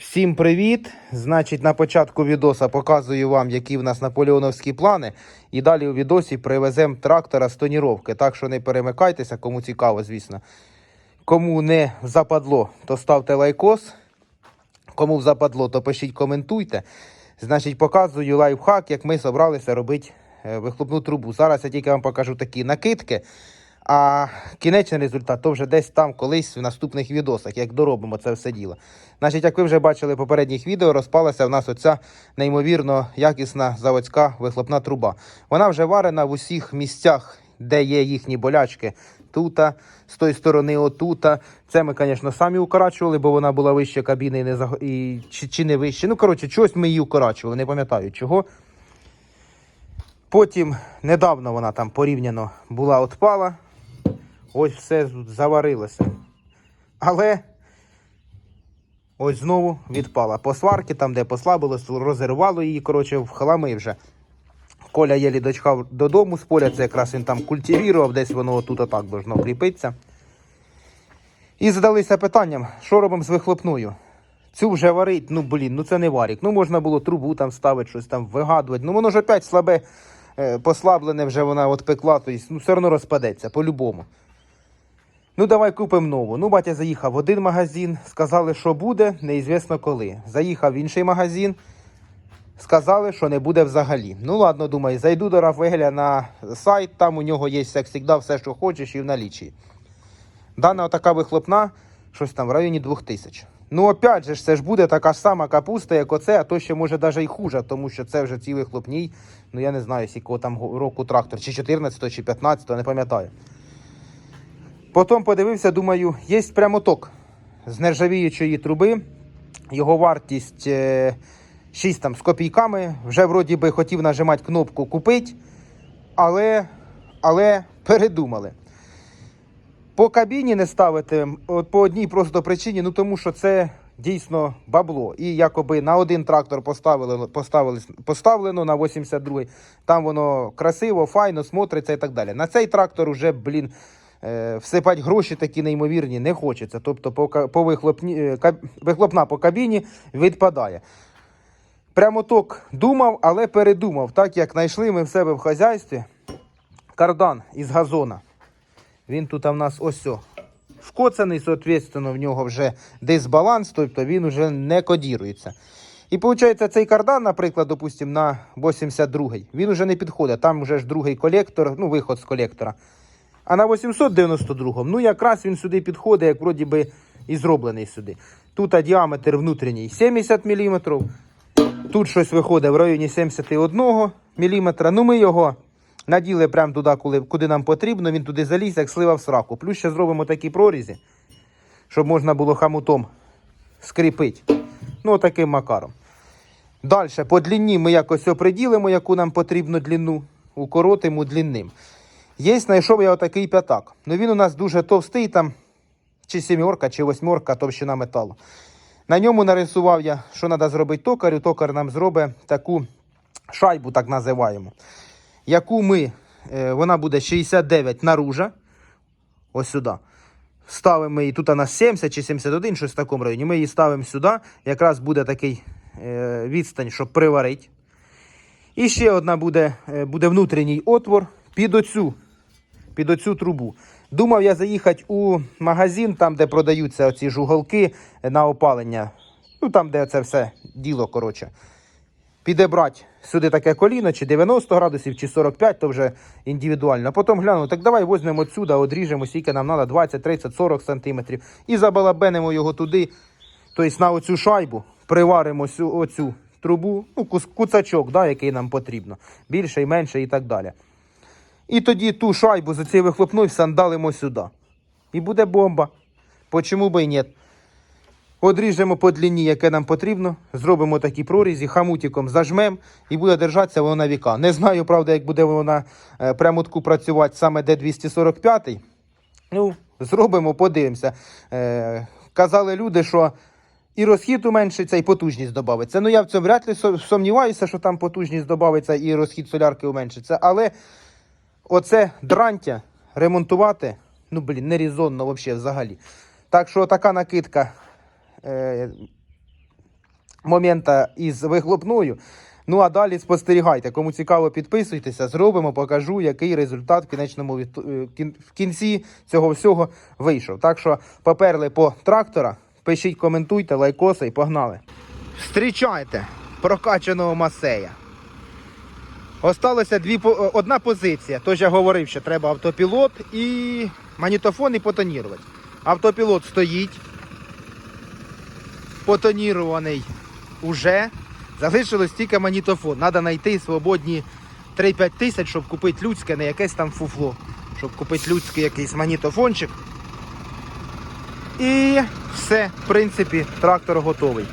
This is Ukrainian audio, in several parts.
Всім привіт! Значить, на початку відоса показую вам, які в нас наполеоновські плани. І далі у відосі привеземо трактора з тоніровки. Так що не перемикайтеся, кому цікаво, звісно. Кому не западло, то ставте лайкос. Кому западло, то пишіть, коментуйте. Значить, показую лайфхак, як ми зібралися робити е, вихлопну трубу. Зараз я тільки вам покажу такі накидки. А кінечний результат то вже десь там колись в наступних відосах, як доробимо це все діло. Значить, як ви вже бачили в попередніх відео, розпалася в нас оця неймовірно якісна заводська вихлопна труба. Вона вже варена в усіх місцях, де є їхні болячки. Тута, з тої сторони, отута. Це ми, звісно, самі укорачували, бо вона була вище кабіни і не заг... і... Чи, чи не вище. Ну, коротше, чогось ми її укорачували, не пам'ятаю чого. Потім недавно вона там порівняно була отпала. Ось все заварилося. Але ось знову відпала. По сварки, там, де послабилось, розірвало її, коротше, в хлами вже. Коля єлі дочхав додому з поля, це якраз він там культивірував, десь воно отут отак должно кріпитися. І задалися питанням, що робимо з вихлопною? Цю вже варить, ну блін, ну це не варік. Ну можна було трубу там ставити, щось там вигадувати. Ну воно ж опять слабе, е, послаблене вже вона от пекла, тобто ну, все одно розпадеться по-любому. Ну, давай купимо нову. Ну, батя заїхав в один магазин, сказали, що буде, неізвісно коли. Заїхав в інший магазин, сказали, що не буде взагалі. Ну, ладно, думаю, зайду до Рафаеля на сайт, там у нього є, як завжди, все, що хочеш, і в налічі. Дана отака вихлопна, щось там в районі 2000. Ну, опять же, це ж буде така ж сама капуста, як оце, а то ще може навіть і хуже, тому що це вже ці вихлопній, ну я не знаю, з якого там року трактор, чи 14 чи 15 не пам'ятаю. Потім подивився, думаю, є прямоток з нержавіючої труби. Його вартість е, 6 там, з копійками. Вже вроді би хотів нажимати кнопку купити, але, але передумали. По кабіні не ставити от по одній просто причині, ну тому що це дійсно бабло. І якоби на один трактор поставили, поставили, поставлено на 82-й. Там воно красиво, файно, смотриться і так далі. На цей трактор уже, блін, е, всипати гроші такі неймовірні не хочеться. Тобто по, по вихлопні, е, вихлопна по кабіні відпадає. Прямоток думав, але передумав, так як знайшли ми в себе в хазяйстві кардан із газона. Він тут в нас ось о, вкоцаний, соответственно, в нього вже дисбаланс, тобто він вже не кодірується. І виходить, цей кардан, наприклад, допустим, на 82-й, він вже не підходить. Там вже ж другий колектор, ну, виход з колектора. А на 892-му, ну якраз він сюди підходить, як вроді би і зроблений сюди. Тут діаметр внутрішній 70 мм. Тут щось виходить в районі 71 мм. Ну ми його наділи прямо туди, коли, куди нам потрібно. Він туди заліз, як слива в сраку. Плюс ще зробимо такі прорізі, щоб можна було хамутом скріпити. Ну, таким макаром. Далі, по длині ми якось оприділимо, яку нам потрібно длину, укоротимо длинним. Є, знайшов я отакий п'ятак. Ну він у нас дуже товстий, там чи сімерка, чи восьмерка товщина металу. На ньому нарисував я, що треба зробити токарю. Токар нам зробить таку шайбу, так називаємо. Яку ми, е, вона буде 69 наружа. Ось сюди. Ставимо її, тут вона 70 чи 71, щось в такому районі. Ми її ставимо сюди. Якраз буде такий е, відстань, щоб приварити. І ще одна буде, е, буде внутрішній отвор під оцю, під оцю трубу. Думав я заїхати у магазин, там, де продаються оці жуголки на опалення. Ну, там, де це все діло, коротше. Підібрати сюди таке коліно, чи 90 градусів, чи 45, то вже індивідуально. А потім гляну, так давай візьмемо отсюди, одріжемо, скільки нам треба, 20, 30, 40 сантиметрів. І забалабенимо його туди, тобто на оцю шайбу, приваримо цю, оцю трубу, ну, куцачок, да, який нам потрібно. Більше і менше і так далі. І тоді ту шайбу за цією вихлопною сандалимо сюди. І буде бомба. Почому би і ні? Одріжемо по длині, яке нам потрібно, зробимо такі прорізі, хамутиком зажмемо і буде держатися воно на віка. Не знаю, правда, як буде воно на прямотку працювати саме D245. Ну, зробимо, подивимося. Е, казали люди, що і розхід уменшиться, і потужність додається. Ну, я в цьому вряд ли сумніваюся, що там потужність додається і розхід солярки уменшиться. Але оце дрантя ремонтувати, ну, блін, не резонно взагалі. Так що така накидка е, момента із вихлопною. Ну а далі спостерігайте. Кому цікаво, підписуйтеся, зробимо, покажу, який результат в кінечному е, в кінці цього всього вийшов. Так що поперли по трактора, пишіть, коментуйте, лайкоси і погнали. Встрічайте прокачаного масея. Осталося дві, е, одна позиція. Тож я говорив, що треба автопілот і магнітофон і потонірувати. Автопілот стоїть, потонірований уже. Залишилось тільки магнітофон. Треба знайти свободні 3-5 тисяч, щоб купити людське, не якесь там фуфло. Щоб купити людський якийсь магнітофончик. І все, в принципі, трактор готовий.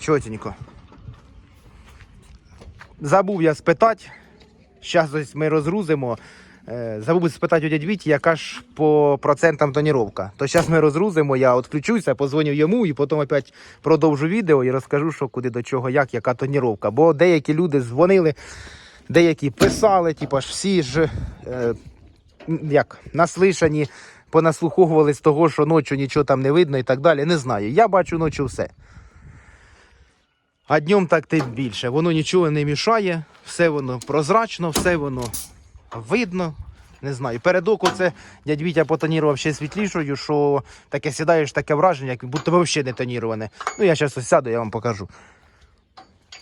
Чотенько. Забув я спитати. Зараз ось ми розгрузимо. Е, Забув спитати у дядь Віті, яка ж по процентам тоніровка. То зараз ми розгрузимо, я відключуся, позвоню йому і потім опять продовжу відео і розкажу, що куди до чого, як, яка тоніровка. Бо деякі люди дзвонили, деякі писали, типу ж всі ж е, як, наслишані, понаслуховували з того, що ночі нічого там не видно і так далі. Не знаю. Я бачу ночі все. А днем так тим більше. Воно нічого не мішає, все воно прозрачно, все воно видно. Не знаю. Перед око це дядь Вітя потонірував ще світлішою, що таке сідаєш таке враження, як будто взагалі не тоніроване. Ну, я зараз ось сяду, я вам покажу.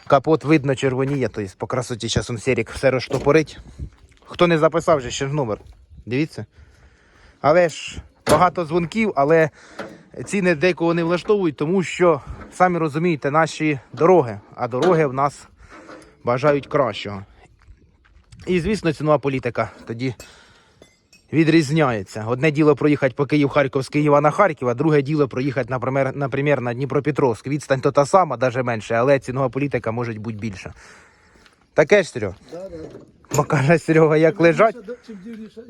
Капот видно червоніє, тобто по красоті зараз он серік все розштопорить. Хто не записав, вже ще ж номер. Дивіться. Але ж багато дзвонків, але ціни декого не влаштовують, тому що, самі розумієте, наші дороги, а дороги в нас бажають кращого. І, звісно, цінова політика тоді відрізняється. Одне діло проїхати по Київ, Харків, з Києва на Харків, а друге діло проїхати, наприклад, на Дніпропетровськ. Відстань то та сама, навіть менше, але цінова політика може бути більша. Таке ж, Серега? Да, да. Бо каже Серега, як лежать. Чим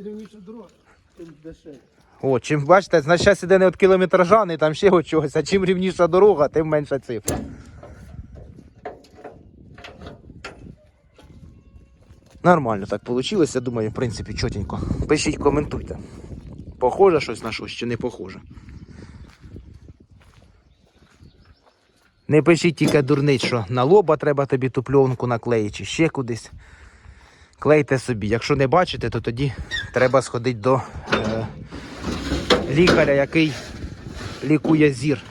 рівніша дорога, тим дешевше. О, чим бачите, значить зараз іде не від кілометража, не там ще от чогось, а чим рівніша дорога, тим менша цифра. Нормально так вийшло, я думаю, в принципі, чотенько. Пишіть, коментуйте. Похоже щось на щось чи не похоже. Не пишіть тільки дурниць, що на лоба треба тобі ту пленку наклеїти, чи ще кудись. Клейте собі. Якщо не бачите, то тоді треба сходити до е, лікаря, який лікує зір.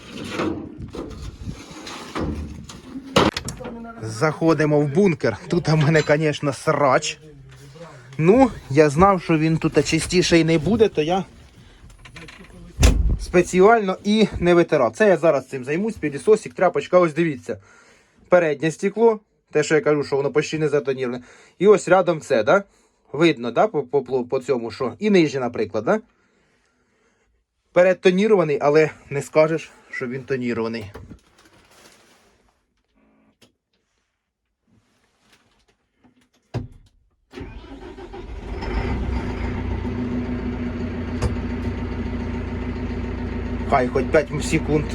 Заходимо в бункер. Тут у мене, звісно, срач. Ну, я знав, що він тут чистіший не буде, то я спеціально і не витирав. Це я зараз цим займусь, пілісосик, тряпочка, ось дивіться. Переднє стекло, те, що я кажу, що воно почти не затоніроване. І ось рядом це, да? Видно, да, по, по, по- цьому, що. І нижнє, наприклад, да? Передтонірований, але не скажеш, що він тонірований. Хай хоч 5 секунд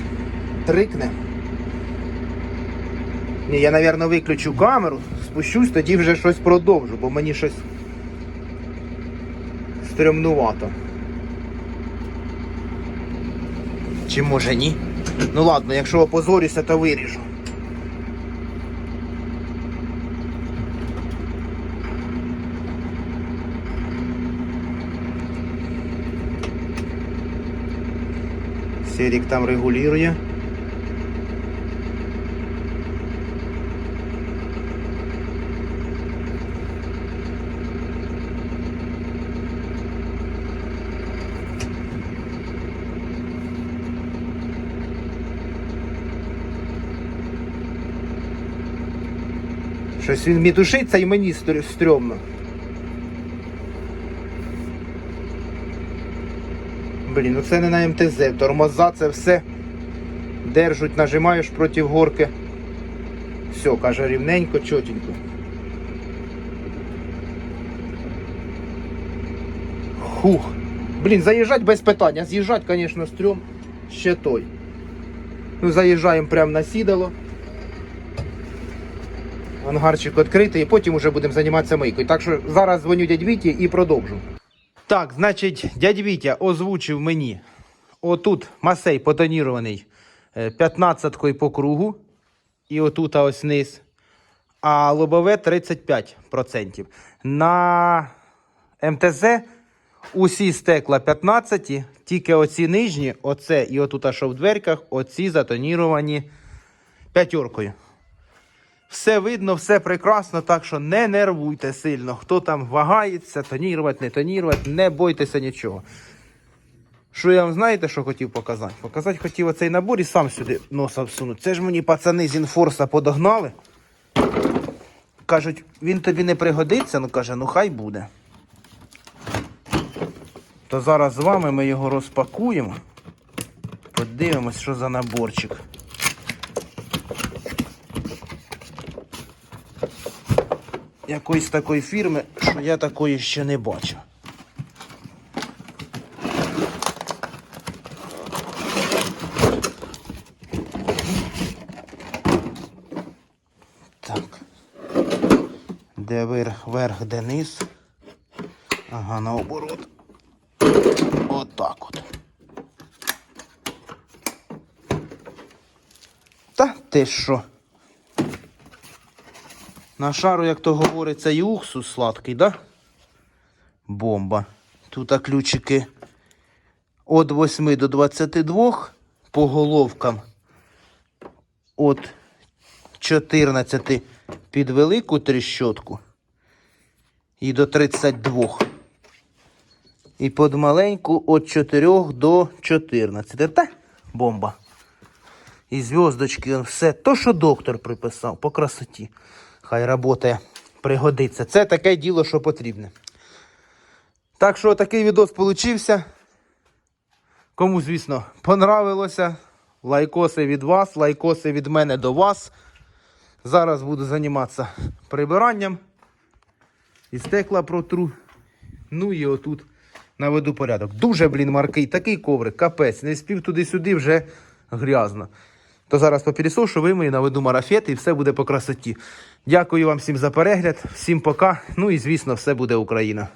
трикне. Ні, я, мабуть, виключу камеру, спущусь, тоді вже щось продовжу, бо мені щось стрьомнувато. Чи може ні? Ну ладно, якщо опозорюся, то виріжу. Серік там регулює. Щось він мітушиться і мені стр- стрьомно. Блін, ну це не на МТЗ. Тормоза це все держуть, нажимаєш проти горки. Все, каже, рівненько, чотенько. Хух. Блін, заїжджати без питання. З'їжджати, звісно, стрьом ще той. Ну, заїжджаємо прямо на сідало. Ангарчик відкритий, і потім вже будемо займатися мийкою. Так що зараз дзвоню дядь Віті і продовжу. Так, значить, дядь Вітя озвучив мені. Отут масей потонірований 15 по кругу. І отут ось низ. А лобове 35%. На МТЗ усі стекла 15, тільки оці нижні, оце і отут, а що в дверках, оці затоніровані п'ятеркою. Все видно, все прекрасно, так що не нервуйте сильно. Хто там вагається, тонірувати, не тонірувати, не бойтеся нічого. Що я вам знаєте, що хотів показати? Показати хотів оцей набор і сам сюди носа всунути. Це ж мені пацани з інфорса подогнали. Кажуть, він тобі не пригодиться, ну каже, ну хай буде. То зараз з вами ми його розпакуємо. Подивимось, що за наборчик. Якоїсь такої фірми, що я такої ще не бачив. Так. Де верх, верх, де низ. Ага, наоборот. Отак от. Та ти що? На шару, як то говориться, і уксус сладкий, да? Бомба. Тут ключики від 8 до 22 по головкам. От 14 під велику тріщотку і до 32. І під маленьку від 4 до 14. Та бомба. І зв'язочки, все. То, що доктор приписав по красоті. Хай робота пригодиться. Це таке діло, що потрібне. Так що такий відос получився. Кому, звісно, понравилося. Лайкоси від вас, лайкоси від мене до вас. Зараз буду займатися прибиранням. І стекла протру. Ну і отут наведу порядок. Дуже, блін, маркий, такий коврик, капець. Не спів туди-сюди вже грязно. То зараз попілісошу вимию, наведу марафет і все буде по красоті. Дякую вам всім за перегляд, всім пока. Ну і звісно, все буде Україна.